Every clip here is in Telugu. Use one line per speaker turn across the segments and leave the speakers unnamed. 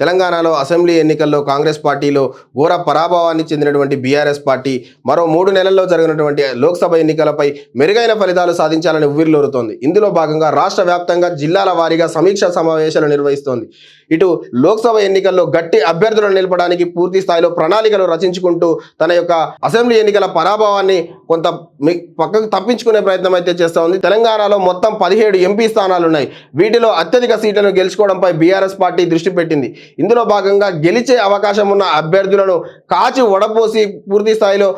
తెలంగాణలో అసెంబ్లీ ఎన్నికల్లో కాంగ్రెస్ పార్టీలో ఘోర పరాభవాన్ని చెందినటువంటి బీఆర్ఎస్ పార్టీ మరో మూడు నెలల్లో జరిగినటువంటి లోక్సభ ఎన్నికలపై మెరుగైన ఫలితాలు సాధించాలని ఉవ్విర్లూరుతోంది ఇందులో భాగంగా రాష్ట్ర వ్యాప్తంగా జిల్లాల వారీగా సమీక్షా సమావేశాలు నిర్వహిస్తోంది. ఇటు లోక్సభ ఎన్నికల్లో గట్టి అభ్యర్థులను నిలపడానికి పూర్తి స్థాయిలో ప్రణాళికలు రచించుకుంటూ తన యొక్క అసెంబ్లీ ఎన్నికల పరాభవాన్ని కొంత పక్కకు తప్పించుకునే ప్రయత్నం అయితే చేస్తూ ఉంది. తెలంగాణలో మొత్తం పదిహేడు ఎంపీ స్థానాలు ఉన్నాయి వీటిలో అత్యధిక సీట్లను గెలుచుకోవడంపై బీఆర్ఎస్ పార్టీ దృష్టి పెట్టింది. ఇందులో భాగంగా గెలిచే అవకాశం ఉన్న అభ్యర్థులను కాచి వడపోసి పూర్తి స్థాయిలో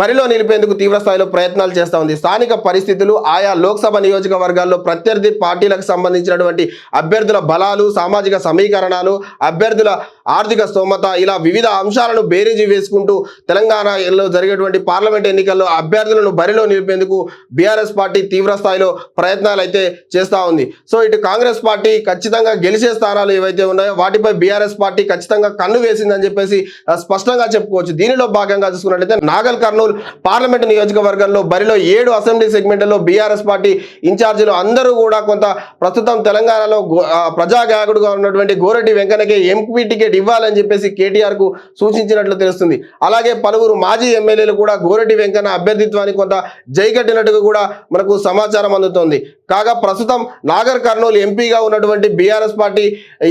బరిలో నిలిపేందుకు తీవ్ర స్థాయిలో ప్రయత్నాలు చేస్తూ ఉంది. స్థానిక పరిస్థితులు ఆయా లోక్సభ నియోజకవర్గాల్లో ప్రత్యర్థి పార్టీలకు సంబంధించినటువంటి అభ్యర్థుల బలాలు సామాజిక సమీకరణాలు అభ్యర్థుల ఆర్థిక స్తోమత ఇలా వివిధ అంశాలను బేరీజు వేసుకుంటూ తెలంగాణలో జరిగేటువంటి పార్లమెంట్ ఎన్నికల్లో అభ్యర్థులను బరిలో నిలిపేందుకు బీఆర్ఎస్ పార్టీ తీవ్ర స్థాయిలో ప్రయత్నాలు అయితే చేస్తూ ఉంది. సో ఇటు కాంగ్రెస్ పార్టీ ఖచ్చితంగా గెలిచే స్థానాలు ఏవైతే ఉన్నాయో వాటిపై బీఆర్ఎస్ పార్టీ ఖచ్చితంగా కన్ను వేసిందని చెప్పేసి స్పష్టంగా చెప్పుకోవచ్చు. దీనిలో భాగంగా చూసుకున్నట్లయితే నాగల్ కర్నూలు పార్లమెంట్ నియోజకవర్గంలో బరిలో ఏడు అసెంబ్లీ సెగ్మెంట్లలో బీఆర్ఎస్ పార్టీ ఇన్ఛార్జీలు అందరూ కూడా కొంత ప్రస్తుతం తెలంగాణలో ప్రజాగాయకుడుగా ఉన్నటువంటి గోరెడ్డి వెంకన్నకి ఎంపీ టికెట్ ఇవ్వాలని చెప్పేసి కేటీఆర్కు సూచించినట్లు తెలుస్తుంది. అలాగే పలువురు మాజీ ఎమ్మెల్యేలు కూడా గోరెడ్డి వెంకన్న అభ్యర్థిత్వానికి కొంత జై కట్టినట్టుగా కూడా మనకు సమాచారం అందుతోంది. కాగా ప్రస్తుతం నాగర్ కర్నూలు ఎంపీగా ఉన్నటువంటి బీఆర్ఎస్ పార్టీ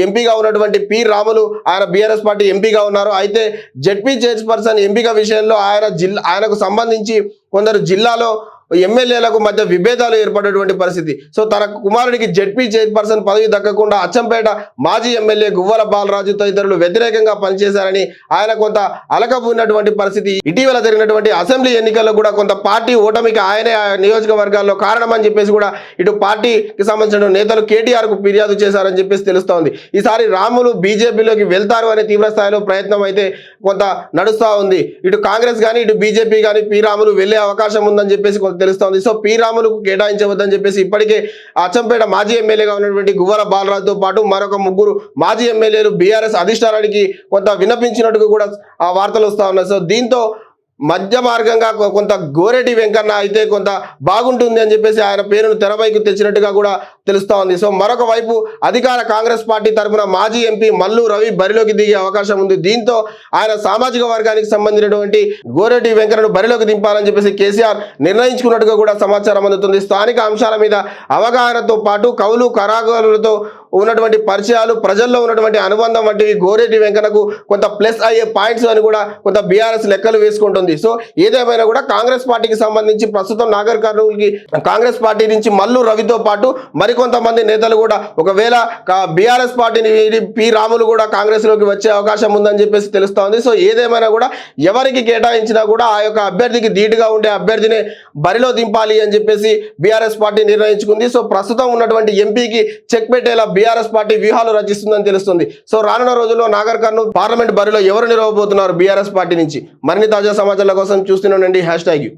ఎంపీగా ఉన్నటువంటి పి రాములు ఆయన బీఆర్ఎస్ పార్టీ ఎంపీగా ఉన్నారు. అయితే జెడ్పీ చైర్పర్సన్ ఎంపిక విషయంలో ఆయన జిల్లా ఆయనకు సంబంధించి కొందరు జిల్లాలో ఎమ్మెల్యేలకు మధ్య విభేదాలు ఏర్పడేటువంటి పరిస్థితి. సో తన కుమారుడికి జెడ్పీ చైర్పర్సన్ పదవి దక్కకుండా అచ్చంపేట మాజీ ఎమ్మెల్యే గువ్వల బాలరాజు తదితరులు వ్యతిరేకంగా పనిచేశారని ఆయన కొంత అలకబూన్నటువంటి పరిస్థితి. ఇటీవల జరిగినటువంటి అసెంబ్లీ ఎన్నికల్లో కూడా కొంత పార్టీ ఓటమికి ఆయనే నియోజకవర్గాల్లో కారణమని చెప్పేసి కూడా ఇటు పార్టీకి సంబంధించిన నేతలు కేటీఆర్కు ఫిర్యాదు చేశారని చెప్పేసి తెలుస్తోంది. ఈసారి రాములు బీజేపీలోకి వెళ్తారు అనే తీవ్ర స్థాయిలో ప్రయత్నం అయితే కొంత నడుస్తూ ఉంది. ఇటు కాంగ్రెస్ కానీ ఇటు బీజేపీ కానీ పి రాములు వెళ్ళే అవకాశం ఉందని చెప్పేసి కొంత తెలుస్తోంది. So P. రాములకు కేటాయించవద్దని చెప్పేసి ఇప్పటికే అచ్చంపేట మాజీ ఎమ్మెల్యేగా ఉన్నటువంటి గువ్వర బాలరాజుతో పాటు మరొక ముగ్గురు మాజీ ఎమ్మెల్యేలు బీఆర్ఎస్ అధిష్టానానికి కొంత విన్నపించినట్టుగా కూడా ఆ వార్తలు వస్తా ఉన్నాయి. సో దీంతో మధ్య మార్గంగా కొంత గోరెటి వెంకన్న అయితే కొంత బాగుంటుంది అని చెప్పేసి ఆయన పేరును తెరపైకి తెచ్చినట్టుగా కూడా తెలుస్తా ఉంది. సో మరొక వైపు అధికార కాంగ్రెస్ పార్టీ తరఫున మాజీ ఎంపీ మల్లు రవి బరిలోకి దిగే అవకాశం ఉంది. దీంతో ఆయన సామాజిక వర్గానికి సంబంధించినటువంటి గోరెటి వెంకన్నను బరిలోకి దింపాలని చెప్పేసి కేసీఆర్ నిర్ణయించుకున్నట్టుగా కూడా సమాచారం అందుతుంది. స్థానిక అంశాల మీద అవగాహనతో పాటు కవులు కరాగారులతో ఉన్నటువంటి పరిచయాలు ప్రజల్లో ఉన్నటువంటి అనుబంధం వంటివి గోరెడ్డి వెంకన్నకు కొంత ప్లస్ అయ్యే పాయింట్స్ అని కూడా కొంత బీఆర్ఎస్ లెక్కలు వేసుకుంటుంది. సో ఏదేమైనా కూడా కాంగ్రెస్ పార్టీకి సంబంధించి ప్రస్తుతం నాగర్ కర్నూలుకి కాంగ్రెస్ పార్టీ నుంచి మల్లు రవితో పాటు మరికొంతమంది నేతలు కూడా ఒకవేళ బీఆర్ఎస్ పార్టీని పి రాములు కూడా కాంగ్రెస్లోకి వచ్చే అవకాశం ఉందని చెప్పేసి తెలుస్తోంది. సో ఏదేమైనా కూడా ఎవరికి కేటాయించినా కూడా ఆ యొక్క అభ్యర్థికి ధీటుగా ఉండే అభ్యర్థిని బరిలో దింపాలి అని చెప్పేసి బీఆర్ఎస్ పార్టీ నిర్ణయించుకుంది. సో ప్రస్తుతం ఉన్నటువంటి ఎంపీకి చెక్ పెట్టేలా బీఆర్ఎస్ పార్టీ వ్యూహాలు రచిస్తుందని తెలుస్తుంది. సో రానున్న రోజుల్లో నాగర్ కర్నూలు పార్లమెంట్ బరిలో ఎవరు నిలవబోతున్నారు బీఆర్ఎస్ పార్టీ నుంచి? మరిన్ని తాజా సమాచారాల కోసం చూస్తూనే హ్యాష్ ట్యాగ్ యూ.